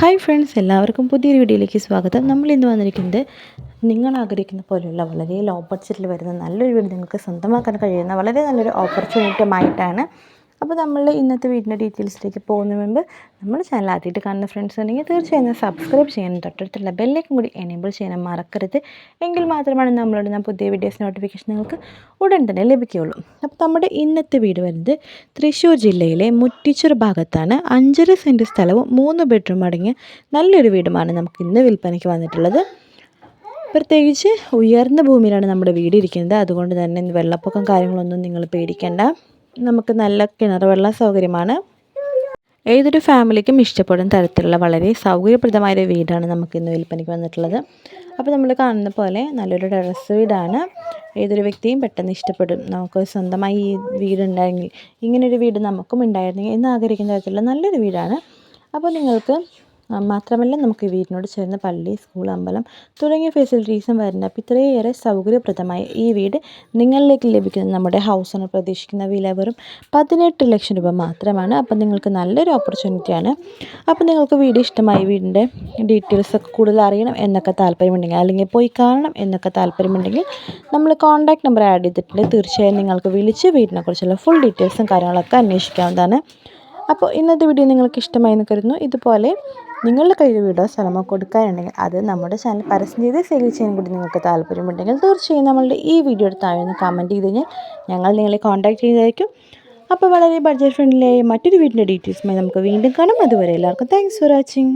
Hi friends എല്ലാവർക്കും പുതിയൊരു വീഡിയോയിലേക്ക് സ്വാഗതം. നമ്മൾ ഇന്ന് വന്നിരിക്കുന്നത് നിങ്ങൾ ആഗ്രഹിക്കുന്ന പോലെയുള്ള വളരെ ലോ ബഡ്ജറ്റിൽ വരുന്ന നല്ലൊരു വീട് നിങ്ങൾക്ക് സ്വന്തമാക്കാൻ കഴിയുന്ന വളരെ നല്ലൊരു ഓപ്പർച്യൂണിറ്റിയുമായിട്ടാണ് അപ്പോൾ നമ്മൾ ഇന്നത്തെ വീടിന്റെ ഡീറ്റെയിൽസിലേക്ക് പോകുന്ന മുമ്പ് നമ്മുടെ ചാനൽ ആദ്യമായിട്ട് കാണുന്ന ഫ്രണ്ട്സ് ഉണ്ടെങ്കിൽ തീർച്ചയായും സബ്സ്ക്രൈബ് ചെയ്യാനും തൊട്ടടുത്തുള്ള ബെല്ലേക്കും കൂടി എനേബിൾ ചെയ്യാനും മറക്കരുത്. എങ്കിൽ മാത്രമാണ് നമ്മളുടെ പുതിയ വീഡിയോസ് നോട്ടിഫിക്കേഷൻ നിങ്ങൾക്ക് ഉടൻ തന്നെ ലഭിക്കുകയുള്ളൂ. അപ്പോൾ നമ്മുടെ ഇന്നത്തെ വീട് വരുന്നത് തൃശ്ശൂർ ജില്ലയിലെ മുറ്റിച്ചൂർ ഭാഗത്താണ്. അഞ്ചര സെന്റ് സ്ഥലവും മൂന്ന് ബെഡ്റൂം അടങ്ങിയ നല്ലൊരു വീടുമാണ് നമുക്ക് ഇന്ന് വിൽപ്പനയ്ക്ക് വന്നിട്ടുള്ളത്. പ്രത്യേകിച്ച് ഉയർന്ന ഭൂമിയിലാണ് നമ്മുടെ വീട് ഇരിക്കുന്നത്. അതുകൊണ്ട് തന്നെ വെള്ളപ്പൊക്കം കാര്യങ്ങളൊന്നും നിങ്ങൾ പേടിക്കേണ്ട. നമുക്ക് നല്ല കിണർ വെള്ള സൗകര്യമാണ്. ഏതൊരു ഫാമിലിക്കും ഇഷ്ടപ്പെടുന്ന തരത്തിലുള്ള വളരെ സൗകര്യപ്രദമായ ഒരു വീടാണ് നമുക്ക് ഇന്ന് വിൽപ്പനയ്ക്ക് വന്നിട്ടുള്ളത്. അപ്പോൾ നമ്മൾ കാണുന്ന പോലെ നല്ലൊരു ടെറസ് വീടാണ്. ഏതൊരു വ്യക്തിയും പെട്ടെന്ന് ഇഷ്ടപ്പെടും. നമുക്ക് സ്വന്തമായി ഈ വീടുണ്ടായെങ്കിൽ ഇങ്ങനൊരു വീട് നമുക്കും ഉണ്ടായിരുന്നെങ്കിൽ എന്ന് ആഗ്രഹിക്കുന്ന തരത്തിലുള്ള നല്ലൊരു വീടാണ്. അപ്പോൾ നിങ്ങൾക്ക് മാത്രമല്ല നമുക്ക് വീടിനോട് ചേർന്ന് പള്ളി സ്കൂൾ അമ്പലം തുടങ്ങിയ ഫെസിലിറ്റീസും വരുന്ന അപ്പോൾ ഇത്രയേറെ സൗകര്യപ്രദമായ ഈ വീട് നിങ്ങളിലേക്ക് ലഭിക്കുന്ന നമ്മുടെ ഹൗസിന് പ്രതീക്ഷിക്കുന്ന വില വെറും പതിനെട്ട് ലക്ഷം രൂപ മാത്രമാണ്. അപ്പോൾ നിങ്ങൾക്ക് നല്ലൊരു ഓപ്പർച്യൂണിറ്റിയാണ് അപ്പോൾ നിങ്ങൾക്ക് വീട് ഇഷ്ടമായി വീടിന്റെ ഡീറ്റെയിൽസ് ഒക്കെ കൂടുതൽ അറിയണം എന്നൊക്കെ താല്പര്യമുണ്ടെങ്കിൽ അല്ലെങ്കിൽ പോയി കാണണം എന്നൊക്കെ താല്പര്യമുണ്ടെങ്കിൽ നമ്മൾ കോൺടാക്ട് നമ്പർ ആഡ് ചെയ്തിട്ടുണ്ട്. തീർച്ചയായും നിങ്ങൾക്ക് വിളിച്ച് വീടിനെക്കുറിച്ചുള്ള ഫുൾ ഡീറ്റെയിൽസും കാര്യങ്ങളൊക്കെ അന്വേഷിക്കാവുന്നതാണ്. അപ്പോൾ ഇന്നത്തെ വീഡിയോ നിങ്ങൾക്ക് ഇഷ്ടമായി എന്ന് കരുതുന്നു. ഇതുപോലെ നിങ്ങളുടെ കയ്യിൽ വീടോ സ്ഥലമോ കൊടുക്കാനുണ്ടെങ്കിൽ അത് നമ്മുടെ ചാനൽ പരസ്യം ചെയ്ത് സെയിൽ ചെയ്യാൻ കൂടി നിങ്ങൾക്ക് താല്പര്യമുണ്ടെങ്കിൽ തീർച്ചയായും നമ്മളുടെ ഈ വീഡിയോ താഴെ ഒന്ന് കമന്റ് ചെയ്ത് കഴിഞ്ഞാൽ ഞങ്ങൾ നിങ്ങളെ കോൺടാക്ട് ചെയ്തായിരിക്കും അപ്പോൾ വളരെ ബഡ്ജറ്റ് ഫ്രണ്ട്ലിയായ മറ്റൊരു വീടിന്റെ ഡീറ്റെയിൽസുമായി നമുക്ക് വീണ്ടും കാണാം. അതുവരെ എല്ലാവർക്കും താങ്ക്സ് ഫോർ വാച്ചിങ്